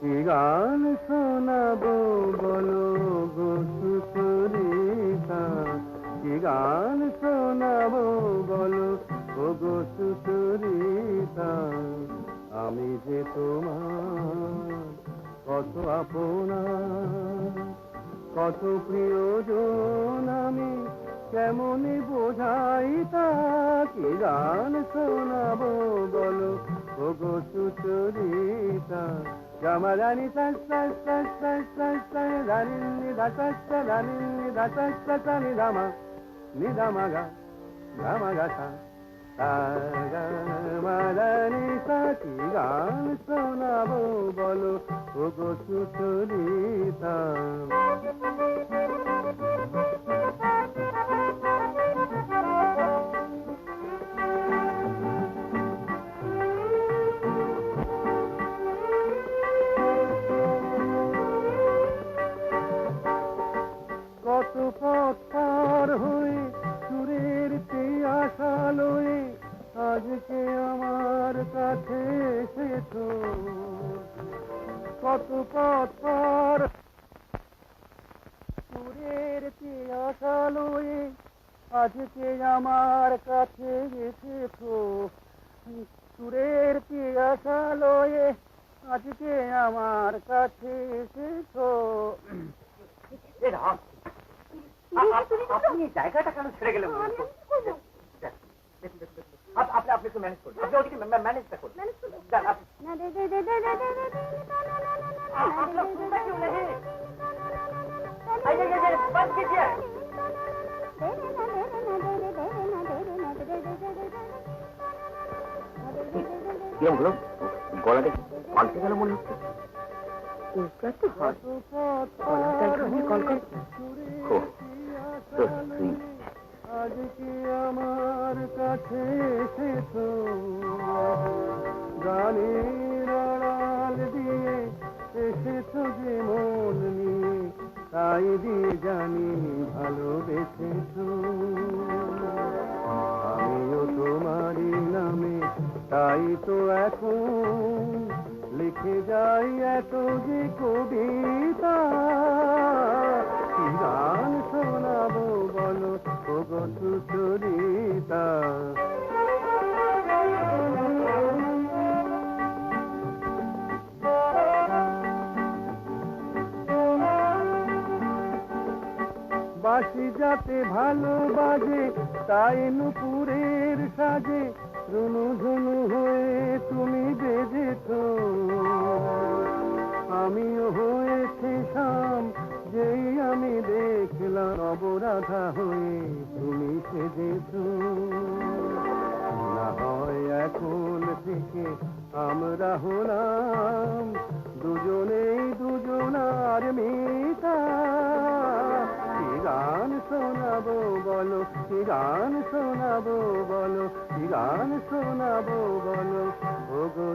কি গান শোনাবো বলো গো সুচরিতা কি গান শোনাবো বলো ও গো সুচরিতা আমি যে তোমার কত আপনা কত প্রিয়জন আমি কেমন বোঝাই তা? কি গান শোনাবো বলো ও গো সুচরিতা గమదని నిదని దమ నిదమగ గమగ మదని సతి గాను సోనబో బలు ఒక సుతులిత আজকে আমার কাছে এসেছ। কত পথ পার। সুরের পিয়াসা লয়ে আজকে আমার কাছে এসেছ। সুরের পিয়াসা লয়ে আজকে আমার কাছে এসেছ। আপনি জায়গাটা কেন ছেড়ে গেলেন? আপনি আপনি একটু ম্যানেজ করুন আপনি ওদিকে ম্যানেজটা করুন দেখ, আপ- আ- আপনার सुनता क्यों नहीं? आई, आई, आई, आई, बंद कीजिए। কি হলো গলাটা পাল্টে গেল মনে হচ্ছে তো হয় গলাটা ঘামে কলকল ও তো সুইট আজকে আমার কাছে এসেছ দিয়ে এসেছ যে মন তাই দিয়ে জানি ভালোবেসেছো। আমিও তোমারই নামে, তাই তো এখন লিখে যাই এত যে কবিতা গান শোনাবো বাসি যাতে ভালো বাজে, তাই নুপুরের সাজে। রুনু ধুনু হয়ে তুমি বেজেছ। আমিও হয়েছি শাম, যেই আমি দেখলাম অবরাধা হয়ে। তুমি সেজেছ না হয় এখন থেকে আমরা হলাম দুজনার মিতা। গান শোনাবো বলো, কি গান শোনাবো বলো গান শোনাবো বলো। ও গো